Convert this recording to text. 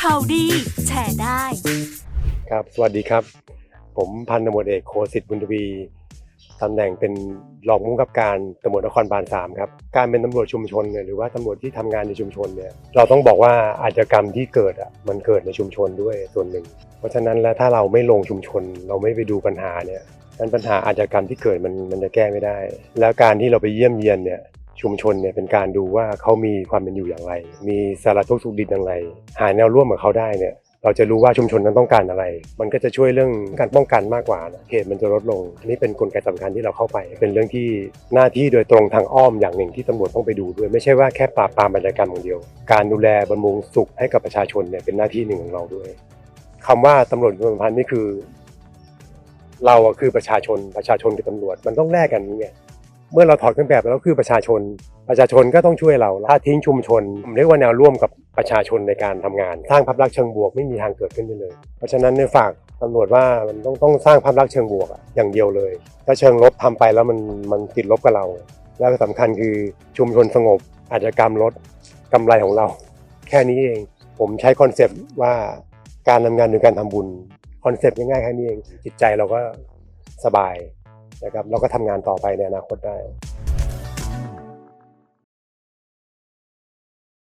ข่าวดีแชร์ได้ ครับ สวัสดีครับ ผมพันตำรวจเอกโคสิทธิ์บุญทวีตำแหน่งเป็นรองผู้กำกับการตำรวจนครบาลสามครับ การเป็นตำรวจชุมชนเนี่ยหรือว่าตำรวจที่ทำงานในชุมชนเนี่ยเราต้องบอกว่าอาชญากรรมที่เกิดอะมันเกิดในชุมชนด้วยส่วนหนึ่ง เพราะฉะนั้นแล้วถ้าเราไม่ลงชุมชน เราไม่ไปดูปัญหาเนี่ยนั้นปัญหาอาชญากรรมที่เกิดมันมันจะแก้ไม่ได้ แล้วการที่เราไปเยี่ยมเยียนเนี่ย ชุมชนเนี่ยเป็นการดูว่าเขามีความเป็นอยู่อย่างไร มีสารทุกข์สุขดิบอย่างไร หาแนวร่วมกับเขาได้เนี่ยเราจะรู้ว่าชุมชนนั้นต้องการอะไร มันก็จะช่วยเรื่องการป้องกันมากกว่านะเหตุมันจะลดลง อันนี้เป็นกลไกสำคัญที่เราเข้าไป เป็นเรื่องที่หน้าที่โดยตรงทางอ้อมอย่างหนึ่งที่ตำรวจต้องไปดูด้วย ไม่ใช่ว่าแค่ปราบปรามอาชญากรรมอย่างเดียว การดูแลบำรุงสุขให้กับประชาชนเนี่ยเป็นหน้าที่หนึ่งของเราด้วยคำว่าตำรวจสัมพันธ์นี่คือ เราคือประชาชน ประชาชนกับตำรวจ มันต้องแลกกันนี้ไง เมื่อเราถอดเครื่องแบบแล้วคือประชาชน ประชาชนก็ต้องช่วยเราถ้าทิ้งชุมชนเรียกว่าแนวร่วมกับประชาชนในการทำงาน สร้างภาพลักษณ์เชิงบวกไม่มีทางเกิดขึ้นได้เลย เพราะฉะนั้นในฝากตำรวจว่ามันต้องต้องสร้างภาพลักษณ์เชิงบวกอย่างเดียวเลย ถ้าเชิงลบทำไปแล้วมันมันติดลบกับเรา แล้วก็สำคัญคือชุมชนสงบอาชญากรรมลดกำไรของเรา แค่นี้เอง ผมใช้คอนเซปต์ว่าการทำงานคือการทำบุญคอนเซปต์ง่ายๆแค่นี้เองจิตใจเราก็สบาย นะครับเราก็ทำงานต่อไปในอนาคตได้